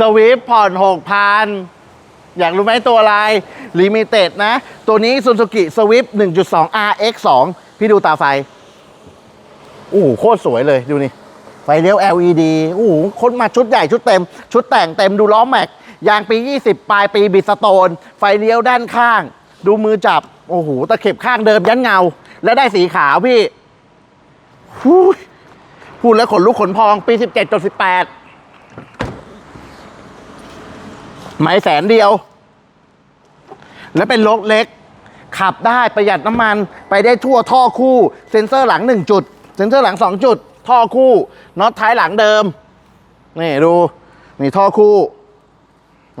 สวิฟผ่อนหกพันอยากรู้ไหมตัวอะไรลิมิเต็ดนะ ตัวนี้ Suzuki Swift 1.2 RX 2พี่ดูตาไฟโอ้โหโคตรสวยเลยดูนี่ ไฟเลี้ยว LED โอ้โหคนมาชุดใหญ่ชุดเต็ม ชุดแต่งเต็มดูล้อแม็ก ยางปี 20 ปลายปีบิสโตน ไฟเลี้ยวด้านข้าง ดูมือจับ โอ้โหตะเข็บข้างเดิมยันเงา และได้สีขาวพี่หูยพูดแล้วขนลุกขนพองปี 17 จน18ไม้แสนเดียว และเป็นรถเล็ก ขับได้ประหยัดน้ำมันไปได้ทั่วท่อคู่ เซ็นเซอร์หลัง 1 จุด เซ็นเซอร์หลัง 2 จุด ท่อคู่น็อตท้ายหลังเดิม นี่ดู นี่ท่อคู่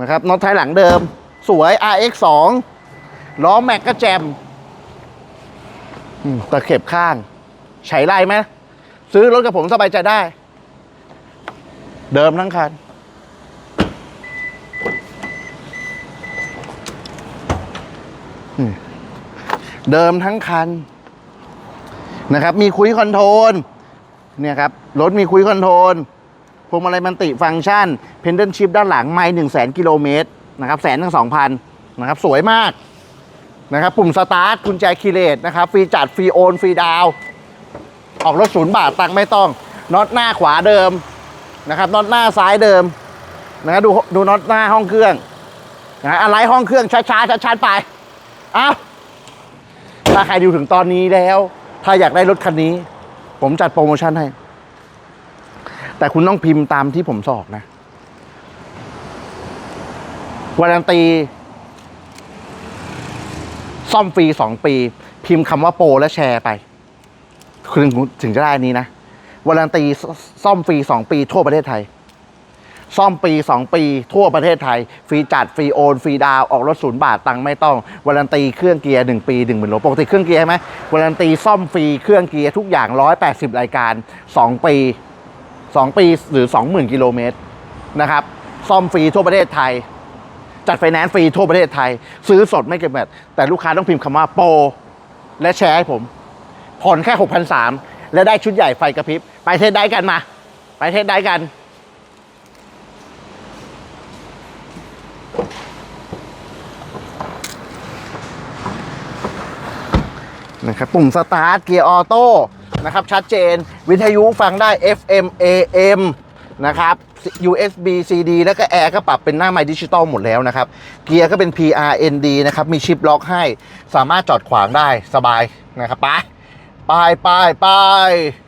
นะครับน็อตท้ายหลังเดิม สวย RX 2ล้อแม็กก็แจมอืมตะเข็บข้างใช้ไรไหมซื้อรถกับผมสบายใจได้ เดิมทั้งคัน เดิมทั้งคันนะครับ มีคุยคอนโทรลเนี่ยครับรถมีคุยคอนโทรลพวงมาลัยมันติฟังก์ชัน เพนเดนชิพด้านหลังไม่หนึ่งแสนกิโลเมตรนะครับแสนถึงสองพันนะครับ สวยมากนะครับ ปุ่มสตาร์ทกุญแจคีเลสนะครับ ฟรีจัด ฟรีโอน ฟรีดาว ออกรถศูนย์บาทตังไม่ต้องน็อตหน้าขวาเดิมนะครับน็อตหน้าซ้ายเดิมนะครับดูดูน็อตหน้าห้องเครื่องนะอะไรห้องเครื่องช้าๆชัดๆไป อาถ้าใครดูถึงตอนนี้แล้ว ถ้าอยากได้รถคันนี้ ผมจัดโปรโมชั่นให้ แต่คุณต้องพิมพ์ตามที่ผมสอกนะวารันตี ซ่อมฟรีสองปี พิมพ์คำว่าโปรและแชร์ไป คุณถึงจะได้อันนี้นะวารันตีซ่อมฟรีสองปีทั่วประเทศไทย ซ่อมปี 2 ปี ทั่วประเทศไทย ฟรีจัด ฟรีโอน ฟรีดาว ออกรถศูนย์บาท ตังค์ไม่ต้องวารันตีเครื่องเกียร์ 1 ปี1 0,000โลปกติเครื่องเกียร์ใช่ไหมวารันตีซ่อมฟรีเครื่องเกียร์ทุกอย่าง 180 รายการ 2 ปี 2 ปีหรือ 20,000 กิโลเมตรนะครับซ่อมฟรีทั่วประเทศไทย จัดไฟแนนซ์ฟรีทั่วประเทศไทย ซื้อสดไม่เก็บแบตแต่ลูกค้าต้องพิมพ์คำว่าโปรและแชร์ให้ผมผ่อนแค่6,300และได้ชุดใหญ่ไฟกระพริบ ไปเทสได้กันมา ไปเทสได้กัน นะครับปุ่มสตาร์ทเกียร์ออโต้นะครับชัดเจนวิทยุฟังได้ FM AM นะครับ USB CD แล้วก็แอร์ก็ปรับเป็นหน้าไม้ดิจิตอลหมดแล้วนะครับ เกียร์ก็เป็น PRND นะครับ มีชิปล็อกให้สามารถจอดขวางได้สบายนะครับ ไป ไปไปไป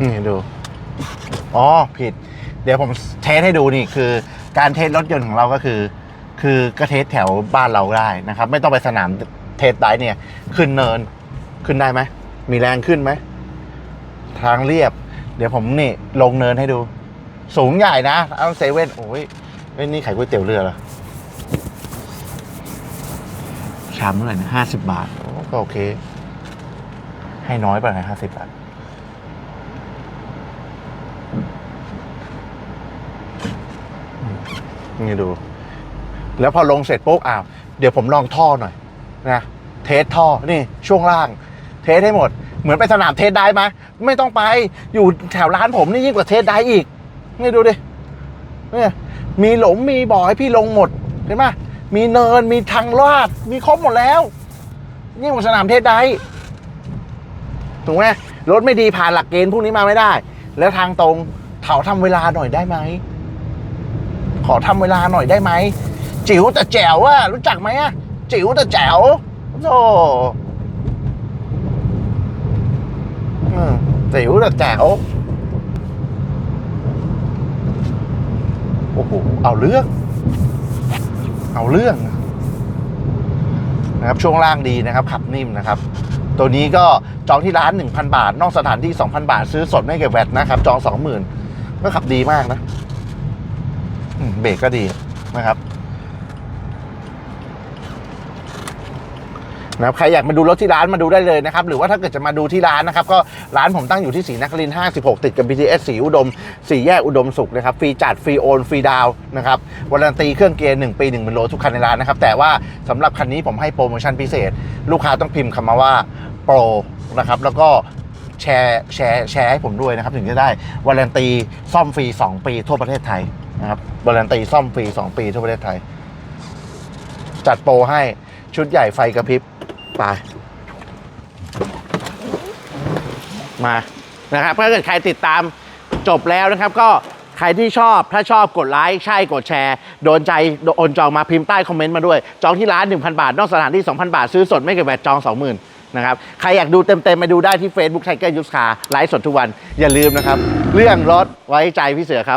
นี่ดู อ๋อ ผิด เดี๋ยวผมเทสให้ดูนี่คือการเทสรถยนต์ของเราก็คือ คือก็เทสแถวบ้านเราได้นะครับ ไม่ต้องไปสนามเทสไดเนี่ย ขึ้นเนินขึ้นได้ไหมมีแรงขึ้นไหมทางเรียบ เดี๋ยวผมนี่ลงเนินให้ดู สูงใหญ่นะเอาเซเว่นโอ้ยเอ้นี่ไขายก๋วยเตี๋ยวเรือเหรอชามเท่าไหร่นะห้าสิบบาทก็โอเค ให้น้อยไปไงห้าสิบบาท นี่ดู แล้วพอลงเสร็จปุ๊บอ้าว เดี๋ยวผมลองท่อหน่อยนะเทสท่อนี่ช่วงล่าง เทสให้หมด เหมือนไปสนามเทสได้ไหมไม่ต้องไปอยู่แถวร้านผมนี่ยิ่งกว่าเทสได้อีก นี่ดูดิเนี่ยมีหลุมมีบ่อให้พี่ลงหมดเห็นไหมมีเนินมีทางลาดมีครบหมดแล้วยิ่งกว่าสนามเทสได้ถูกไหมรถไม่ดีผ่านหลักเกณฑ์พวกนี้มาไม่ได้ แล้วทางตรงเถาทำเวลาหน่อยได้ไหม ขอทำเวลาหน่อยได้ไหมจิ๋วแต่แจ๋วอะรู้จักไหมอะจิ๋วแต่แจ๋วโธ่อืมจิ๋วแต่แจ๋วโอ้โหเอาเรื่อง เอาเรื่องนะครับช่วงล่างดีนะครับ ขับนิ่มนะครับ ตัวนี้ก็จองที่ร้าน 1,000 บาท นอกสถานที่ 2,000 บาท ซื้อสดไม่เก็บแวตนะครับ จอง 20,000 ก็ขับดีมากนะ เบรกก็ดีนะครับนะครับใครอยากมาดูรถที่ร้านมาดูได้เลยนะครับ หรือว่าถ้าเกิดจะมาดูที่ร้านนะครับ ก็ร้านผมตั้งอยู่ที่ศรีนครินทร์56 ติดกับ BTS สีอุดม4แยกอุดมสุขนะครับ ฟรีจัด ฟรีโอน ฟรีดาวนะครับวารันตีเครื่องเกียร์ 1 ปี1 0 0 0โลทุกคันในร้านนะครับ แต่ว่าสำหรับคันนี้ผมให้โปรโมชั่นพิเศษ ลูกค้าต้องพิมพ์คำมาว่าโปรนะครับ แล้วก็แชร์แชร์แชร์ให้ผมด้วยนะครับ ถึงจะได้วารันตีซ่อมฟรี 2 ปีทั่วประเทศไทย นะครับวารันตีซ่อมฟรี 2 ปีทั่วประเทศไทย จัดโปรให้ชุดใหญ่ไฟกระพริบไป มานะครับถ้าเกิดใครติดตามจบแล้วนะครับ ก็ใครที่ชอบถ้าชอบกดไลค์ใช่กดแชร์ โดนใจโอนจองมาพิมพ์ใต้คอมเมนต์มาด้วย จองที่ร้าน 1,000 บาท นอกสถานที่ 2,000 บาท ซื้อสดไม่เก็บแบตจอง 20,000นะครับ ใครอยากดูเต็มๆ มาดูได้ที่ Facebook ไทเกอร์ยูสคาไลฟ์สดทุกวัน อย่าลืมนะครับ เรื่องรถไว้ใจพี่เสือครับ